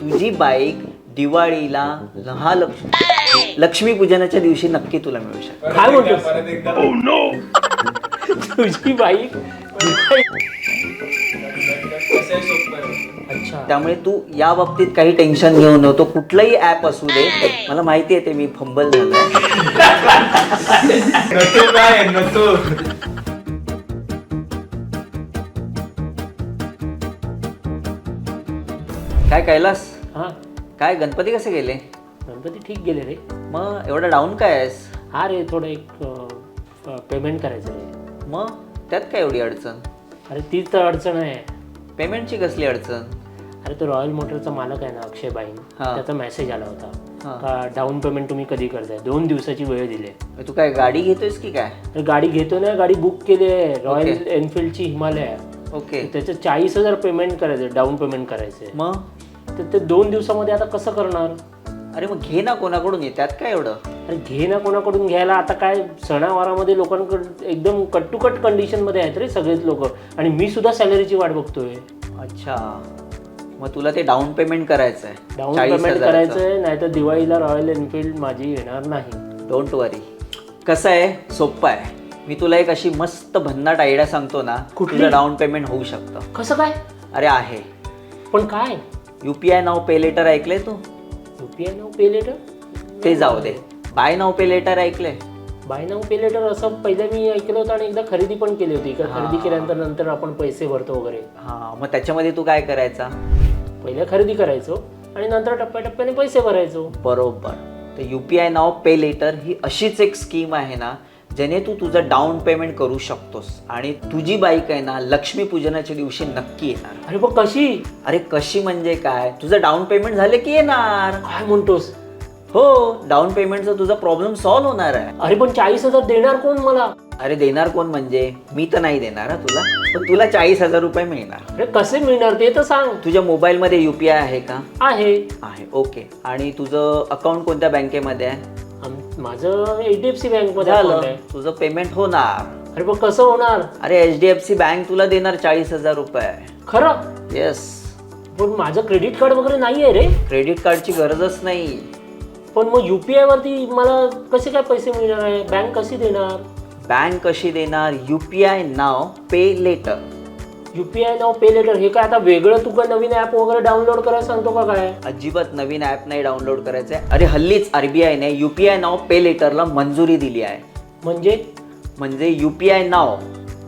तुझी बाईक दिवाळीला हा लक्ष लक्ष्मी पूजनाच्या दिवशी नक्की तुला मिळू शकते काय म्हणतोस? परत एकदा. तुझी बाईक त्यामुळे तू या बाबतीत काही टेन्शन घेऊ नको. कुठलंही ऍप असू दे. मला माहिती आहे ते मी फंबल झालोय. काय कैलास? हा. काय गणपती कसे गेले? गणपती ठीक गेले रे. मग एवढा डाऊन काय आहेस? हा रे थोडं एक पेमेंट करायचं आहे मग? त्यात काय एवढी अडचण? अरे तीच तर अडचण आहे. पेमेंटची कसली अडचण? अरे तो रॉयल मोटरचा मालक आहे ना अक्षय बाईन हा. त्याचा मेसेज आला होता. हा. का डाऊन पेमेंट तुम्ही कधी करताय? दोन दिवसाची वेळ दिली. आहे तू काय गाडी घेतोयस की काय? गाडी घेतो ना गाडी बुक केली आहे. रॉयल एनफिल्डची हिमालय. ओके. त्याचं चाळीस हजार पेमेंट करायचं डाऊन पेमेंट करायचं मग? तर ते दोन दिवसामध्ये आता कसं करणार? अरे मग घे ना कोणाकडून ये त्यात काय एवढं? अरे घे ना कोणाकडून घ्यायला. आता काय सणावारामध्ये लोकांकडे एकदम कट टू कट कंडिशनमध्ये आहेत रे सगळेच लोक. आणि मी सुद्धा सॅलरीची वाट बघतोय. अच्छा. मग तुला ते डाऊन पेमेंट करायचं आहे डाऊन पेमेंट करायचंय नाही तर दिवाळीला रॉयल एनफिल्ड माझी येणार नाही. डोंट वरी कसं आहे? सोपं आहे. मी तुला एक अशी मस्त भन्नाट आयडिया सांगतो ना कुठली? डाऊन पेमेंट होऊ शकतं. कसं काय? अरे आहे. पण काय? U P I now pay later ऐकलंय तू? युपीआय नाव पे लेटर ते जाऊ दे. बाय नाव पे लेटर ऐकलंय. बाय नाव पे लेटर असं पहिलं मी ऐकलं होतं आणि एकदा खरेदी पण केली होती. का खरेदी केल्यानंतर नंतर आपण पैसे भरतो वगैरे. हां मग त्याच्यामध्ये तू काय करायचा? पहिले खरेदी करायचो आणि नंतर टप्प्याटप्प्याने पैसे भरायचो. बरोबर. तर U P I now pay later ही अशीच एक स्कीम आहे ना ज्याने तू तुझं डाऊन पेमेंट करू शकतोस. आणि तुझी बाईक आहे ना लक्ष्मी पूजनाच्या दिवशी नक्की येणार. अरे पण कशी? अरे कशी म्हणजे काय? तुझं डाऊन पेमेंट झालं की येणार? काय म्हणतोस? हो डाऊन पेमेंटचा तुझा प्रॉब्लेम सॉल्व्ह होणार आहे. अरे पण चाळीस हजार देणार कोण मला? अरे देणार कोण म्हणजे? मी तर नाही देणार हा तुला. पण तुला चाळीस हजार रुपये मिळणार. अरे कसे मिळणार ते तर सांग. तुझ्या मोबाईलमध्ये यू पी आय आहे का? आहे. आहे ओके. आणि तुझं अकाउंट कोणत्या बँकेमध्ये आहे? माझं एच डी एफ सी बँकमध्ये account झालं आहे. तुझं पेमेंट होणार. अरे पण कसं होणार? अरे H D F C bank तुला देणार चाळीस हजार रुपये. खरं? येस पण माझं क्रेडिट कार्ड वगैरे नाही आहे रे क्रेडिट कार्डची गरजच नाही. पण मग युपीआय वरती मला कसे काय पैसे मिळणार आहे? बँक कशी देणार? बँक कशी देणार? U P I now pay later UPI now pay later हे काय आता वेगळं तू काय नवीन ॲप वगैरे डाउनलोड करायला सांगतो का काय? अजिबात नवीन ॲप नाही डाउनलोड करायचं आहे अरे हल्लीच R B आयने U P I now pay लेटरला मंजुरी दिली आहे. म्हणजे? म्हणजे यू पी आय नाव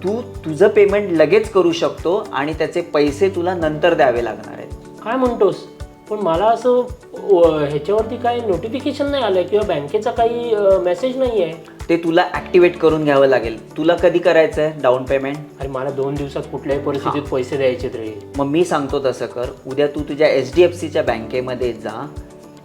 तू तुझं पेमेंट लगेच करू शकतो आणि त्याचे पैसे तुला नंतर द्यावे लागणार आहेत. काय म्हणतोस? पण मला असं ह्याच्यावरती काही नोटिफिकेशन नाही आलं किंवा बँकेचा काही मेसेज नाही आहे ते तुला ॲक्टिवेट करून घ्यावं लागेल. तुला कधी करायचं आहे डाऊन पेमेंट अरे मला दोन दिवसात कुठल्याही परिस्थितीत पैसे द्यायचे रे. मग मी सांगतो तसं कर. उद्या तू तुझ्या एच डी एफ सीच्या बँकेमध्ये जा.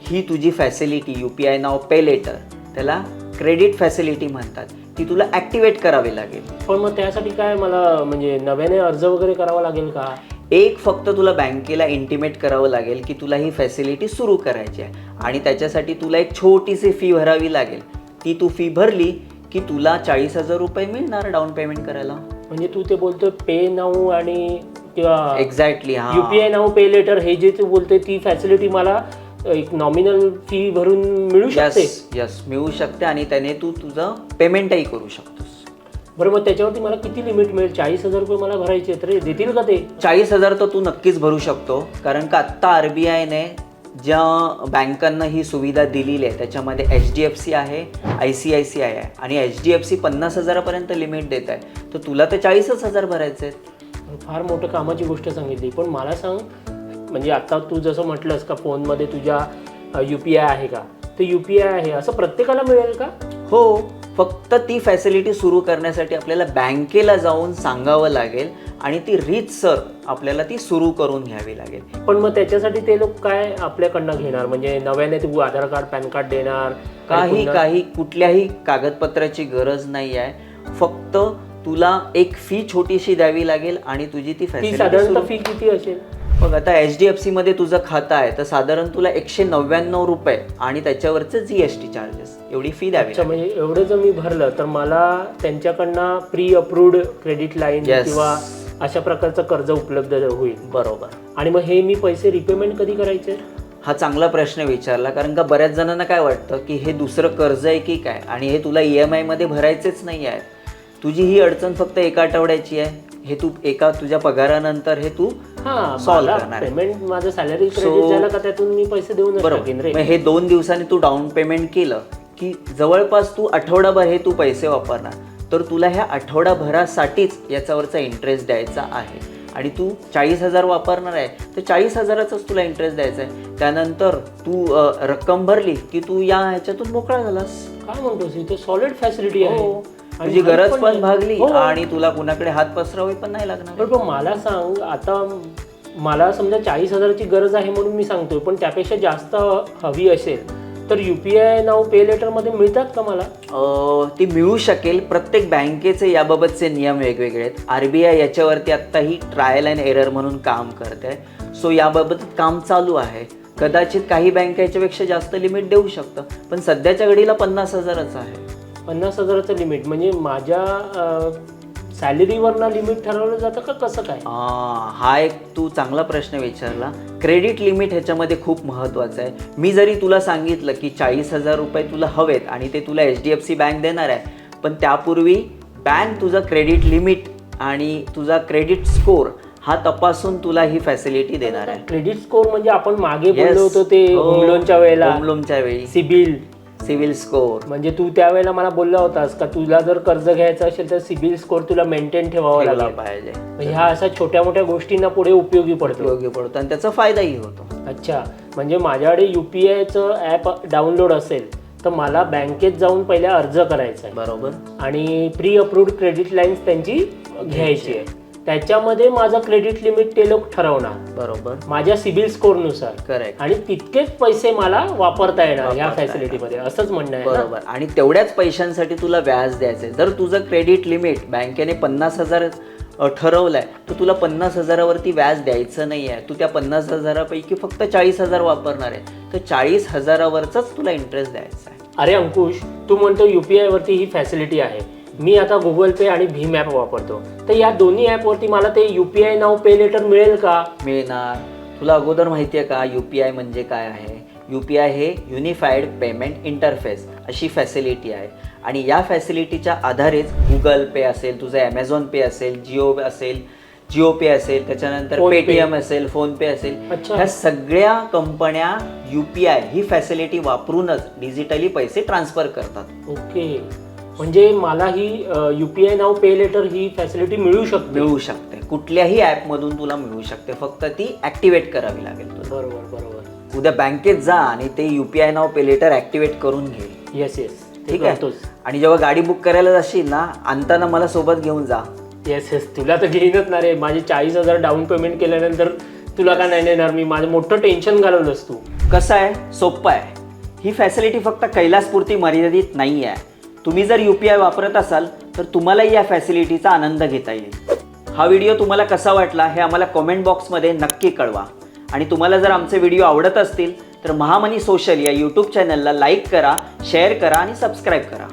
ही तुझी facility U P I now pay later त्याला क्रेडिट फॅसिलिटी म्हणतात. ती तुला ॲक्टिवेट करावी लागेल. पण मग त्यासाठी काय मला म्हणजे नव्याने अर्ज वगैरे करावा लागेल का? एक फक्त तुला बँकेला इंटिमेट करावं लागेल की तुला ही फॅसिलिटी सुरू करायची आहे. आणि त्याच्यासाठी तुला एक छोटीशी फी भरावी लागेल. ती तू फी भरली की तुला चाळीस हजार रुपये मिळणार डाऊन पेमेंट करायला. म्हणजे तू ते बोलतोय पे नाऊ आणि किंवा एक्झॅक्टली हा. युपीआय नाऊ पे लेटर हे जे तू बोलतोय ती फॅसिलिटी मला एक नॉमिनल फी भरून मिळू शकते? यस यस मिळू शकते आणि त्याने तू तुझं पेमेंटही करू शकतोस. बरं मग त्याच्यावरती मला किती लिमिट मिळेल? चाळीस हजार रुपये मला भरायचे आहेत रे. देतील का ते? चाळीस हजार तर तू नक्कीच भरू शकतो कारण का आत्ता आर बी आयने ज्या बँकांना ही सुविधा दिलेली आहे त्याच्यामध्ये एच डी एफ सी आहे I C I C I आहे आणि एच डी एफ सी पन्नास हजारापर्यंत लिमिट देत आहे. तर तुला तर चाळीसच हजार भरायचे आहेत. फार मोठं कामाची गोष्ट सांगितली. पण मला सांग म्हणजे आता तू जसं म्हटलंस का फोनमध्ये तुझ्या यू पी आय आहे का? ते यू पी आय आहे असं प्रत्येकाला मिळेल का? हो. फक्त ती फॅसिलिटी सुरू करण्यासाठी आपल्याला बँकेला जाऊन सांगावं लागेल आणि ती रीतसर आपल्याला ती सुरू करून घ्यावी लागेल. पण मग त्याच्यासाठी ते लोक काय आपल्याकडनं घेणार? म्हणजे नव्याने तू आधार कार्ड पॅन कार्ड देणार? काही काही कुठल्याही कागदपत्राची गरज नाही आहे. फक्त तुला एक फी छोटीशी द्यावी लागेल आणि तुझी ती फॅसिलिटी साधारणतः फी किती असेल? बघ आता एच डी एफ सीमध्ये तुझं खातं आहे तर साधारण तुला एकशे नव्याण्णव रुपये आणि त्याच्यावरचे जी एस टी चार्जेस एवढी फी द्यावी अच्छा म्हणजे एवढं जर मी भरलं तर मला त्यांच्याकडनं pre approved credit line Yes. किंवा अशा प्रकारचं कर्ज उपलब्ध होईल. बरोबर. आणि मग हे मी पैसे रिपेमेंट कधी करायचे? हा चांगला प्रश्न विचारला कारण का बऱ्याच जणांना काय वाटतं की हे दुसरं कर्ज आहे की काय? आणि हे तुला ई एम आयमध्ये भरायचेच नाही आहे तुझी ही अडचण फक्त एका आठवड्याची आहे. हे तू एका तुझ्या पगारानंतर हे तू हा मला करणार. आहे. पेमेंट माझं सॅलरी So- झालं का त्यातून मी पैसे देऊन टाकेन रे मग हे दोन दिवसांनी तू डाऊन पेमेंट केलं की जवळपास तू आठवडाभर हे तू पैसे वापरणार. तर तुला ह्या आठवडाभरासाठीच याच्यावरचा इंटरेस्ट द्यायचा आहे. आणि तू चाळीस हजार वापरणार आहे तर चाळीस हजाराचाच तुला इंटरेस्ट द्यायचा आहे. त्यानंतर तू अ, रक्कम भरली की तू या ह्याच्यातून मोकळा झालास. काय म्हणतोस? सॉलिड फॅसिलिटी आहे. हो. तुझी गरज पण. भागली हो. आणि तुला कुणाकडे हात पसरावे पण नाही लागणार. पण पण मला सांग आता मला समजा चाळीस हजाराची गरज आहे म्हणून मी सांगतोय पण त्यापेक्षा जास्त हवी असेल तर युपीआय नाव पे लेटरमध्ये मिळतात का मला? अ, ती मिळू शकेल. प्रत्येक बँकेचे याबाबतचे नियम वेगवेगळे आहेत. आर बी आय याच्यावरती आत्ताही ट्रायल अँड एरर म्हणून काम करत आहे सो याबाबत काम चालू आहे. कदाचित काही बँक याच्यापेक्षा जास्त लिमिट देऊ शकतं. पण सध्याच्या घडीला पन्नास हजारच आहे. पन्नास हजाराचं लिमिट म्हणजे माझ्या सॅलरीवरनं लिमिट ठरवलं जातं का कसं काय? हा एक तू चांगला प्रश्न विचारला. क्रेडिट लिमिट ह्याच्यामध्ये खूप महत्त्वाचं आहे. मी जरी तुला सांगितलं की चाळीस हजार रुपये तुला हवेत आणि ते तुला H D F C bank देणार आहे पण त्यापूर्वी बँक तुझं क्रेडिट लिमिट आणि तुझा क्रेडिट स्कोर हा तपासून तुला ही फॅसिलिटी देणार आहे. क्रेडिट स्कोर म्हणजे आपण मागे. बोललो होतो ते. होम लोनच्या वेळेला. होम लोनच्या वेळी. सिबिल. Civil score. म्हणजे तू त्यावेळेला मला बोलला होतास का तुला जर कर्ज घ्यायचं असेल तर सिबिल स्कोर तुला मेंटेन ठेवावा लागेल. पाहिजे. म्हणजे ह्या अशा छोट्या मोठ्या गोष्टींना पुढे उपयोगी पडतो. उपयोगी पडतो आणि त्याचा फायदाही होतो. अच्छा. म्हणजे माझ्याकडे युपीआयचं ॲप डाउनलोड असेल तर मला बँकेत जाऊन पहिले अर्ज करायचा आहे. बरोबर. आणि प्री अप्रूव्ड क्रेडिट लाईन्स त्यांची घ्यायची आहे. त्याच्यामध्ये माझं क्रेडिट लिमिट ते लोक ठरवणार. बरोबर. माझ्या सिबिल स्कोरनुसार. करेक्ट आणि तितकेच पैसे मला वापरता येणार ह्या वापरता फॅसिलिटीमध्ये असंच म्हणणं आहे? बरोबर. आणि तेवढ्याच पैशांसाठी तुला व्याज द्यायचंय. जर तुझं क्रेडिट लिमिट बँकेने पन्नास हजार ठरवलंय तर तुला पन्नास हजारावरती व्याज द्यायचं नाही आहे तू त्या पन्नास हजारापैकी फक्त चाळीस हजार वापरणार आहे. तर चाळीस हजारावरचाच तुला इंटरेस्ट द्यायचा आहे अरे अंकुश तू म्हणतो युपीआय वरती ही फॅसिलिटी आहे. मी आता गुगल पे आणि भीम ॲप वापरतो. तर या दोन्ही ॲपवरती मला ते युपीआय नाव पे लेटर मिळेल का? मिळणार. तुला अगोदर माहिती आहे का यू पी आय म्हणजे काय आहे? यू पी आय हे युनिफाईड पेमेंट इंटरफेस अशी फॅसिलिटी आहे. आणि या फॅसिलिटीच्या आधारेच गुगल पे असेल तुझं ॲमेझॉन पे असेल जिओ असेल जिओ पे असेल त्याच्यानंतर पे. पेटीएम असेल फोन पे असेल. ह्या सगळ्या कंपन्या यू पी आय ही फॅसिलिटी वापरूनच डिजिटली पैसे ट्रान्सफर करतात. ओके. म्हणजे मला ही युपीआय नाव पे लेटर ही फॅसिलिटी मिळू शकते. मिळू शकते. कुठल्याही ॲपमधून तुला मिळू शकते. फक्त ती ॲक्टिवेट करावी लागेल तुला. बरोबर बरोबर. उद्या बँकेत जा आणि ते U P I now pay later activate करून घे. येस येस ठीक आहे? आणि जेव्हा गाडी बुक करायला जाशील ना आणताना मला सोबत घेऊन जा. येस येस तुला तर घेईनच ना रे. माझे चाळीस हजार डाऊन पेमेंट केल्यानंतर तुला का नाही नेणार मी? माझं मोठं टेन्शन घालवलंस तू. कसं आहे? सोपं आहे. ही फॅसिलिटी फक्त कैलासपुरती मर्यादित नाही आहे तुम्ही जर यू पी आय वापरत असाल तर तुम्हालाही या फॅसिलिटीचा आनंद घेता येईल. हा व्हिडिओ तुम्हाला कसा वाटला हे आम्हाला कॉमेंट बॉक्समध्ये नक्की कळवा. आणि तुम्हाला जर आमचे व्हिडिओ आवडत असतील तर महामनी सोशल या यूट्यूब चॅनलला लाईक करा शेअर करा आणि सबस्क्राईब करा.